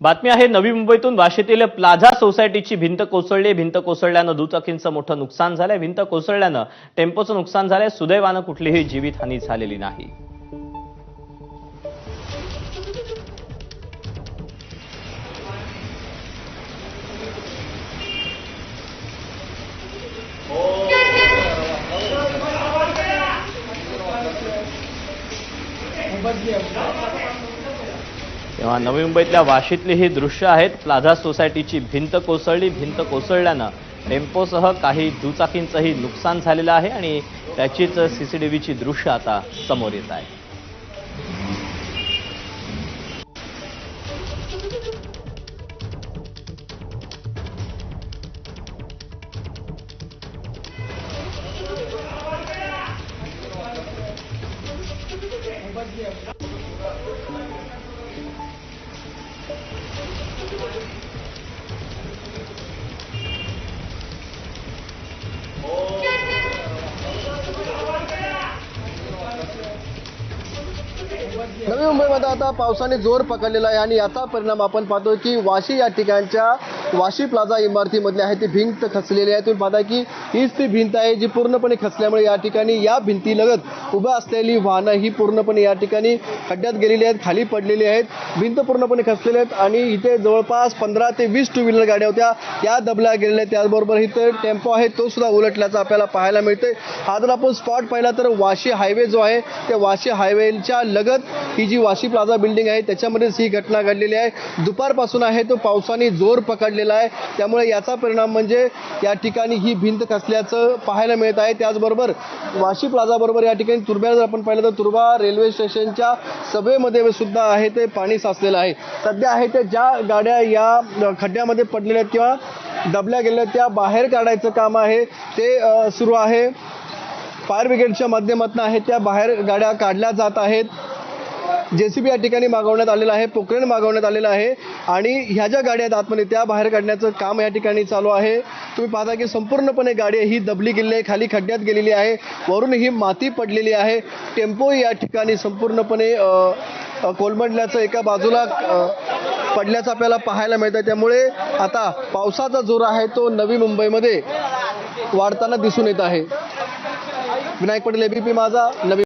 बातमी आहे नवी मुंबईतून वाशीतील प्लाझा सोसायटीची भिंत कोसळली. भिंत कोसळल्यानं दुचाकींचं मोठं नुकसान झालंय. भिंत कोसळल्यानं टेम्पोचं नुकसान झालंय. सुदैवानं कुठलीही जीवितहानी झालेली नाही. हो. तेव्हा नवी मुंबईतल्या वाशीतली ही दृश्य आहेत. प्लाझा सोसायटीची भिंत कोसळली. भिंत कोसळल्यानं टेम्पोसह काही दुचाकींचंही नुकसान झालेलं आहे आणि त्याचीच सीसीटीव्हीची दृश्य आता समोर येत आहे. नवी मुंबईमध्ये आता पावसाने जोर पकडलेला आहे आणि याचा परिणाम आपण पाहतो की वाशी या ठिकाणच्या वाशी प्लाझा इमारतीमधली आहे ती भिंत खचलेली आहे. तुम्ही पाहता की हीच ती भिंत आहे जी पूर्णपणे खचल्यामुळे या ठिकाणी या भिंतीलगत उभं असलेली वाहनं ही पूर्णपणे या ठिकाणी खड्ड्यात गेलेली आहेत खाली पडलेली आहेत. भिंत पूर्णपणे खचलेली आहेत आणि इथे जवळपास पंधरा ते वीस टू व्हीलर गाड्या होत्या. त्या दबल्या गेलेल्या आहेत. त्याचबरोबर इथे टेम्पो आहे तो सुद्धा उलटल्याचा आपल्याला पाहायला मिळते हा जर आपण स्पॉट पाहिला तर वाशी हायवे जो आहे त्या वाशी हायवेच्या लगत ही जी वाशी प्लाझा बिल्डिंग आहे त्याच्यामध्येच ही घटना घडलेली आहे. दुपारपासून आहे तो पावसाने जोर पकडलेला आहे. त्यामुळे याचा परिणाम म्हणजे या ठिकाणी ही भिंत खचल्याचं पाहायला मिळत आहे. त्याचबरोबर वाशी प्लाझाबरोबर या ठिकाणी तुर्ब्याला जर आपण पाहिलं तर तुर्बा रेल्वे स्टेशनच्या सभेमध्ये सुद्धा आहे ते पाणी साचलेलं आहे. सध्या आहे ते ज्या गाड्या या खड्ड्यामध्ये पडलेल्या आहेत किंवा दबल्या गेलेल्या त्या बाहेर काढायचं काम आहे. ते सुरू आहे. फायर ब्रिगेडच्या माध्यमातून आहे त्या बाहेर गाड्या काढल्या जात आहेत. जेसीबी या ठिकाणी मागवण्यात आलेला आहे पोकरेन मागवण्यात आलेलं आहे आणि ह्या ज्या गाड्या आहेत आतमध्ये त्या बाहेर काढण्याचं काम या ठिकाणी चालू आहे. तुम्ही पाहता की संपूर्णपणे गाडी ही दबली गेली आहे खाली खड्ड्यात गेलेली आहे वरून ही माती पडलेली आहे. टेम्पो या ठिकाणी संपूर्णपणे कोलमडल्याचं एका बाजूला पडल्याचं आपल्याला पाहायला मिळतं त्यामुळे आता पावसाचा जोर आहे तो नवी मुंबईमध्ये वाढताना दिसून येत आहे. विनायक पटेल एबीपी माझा नवी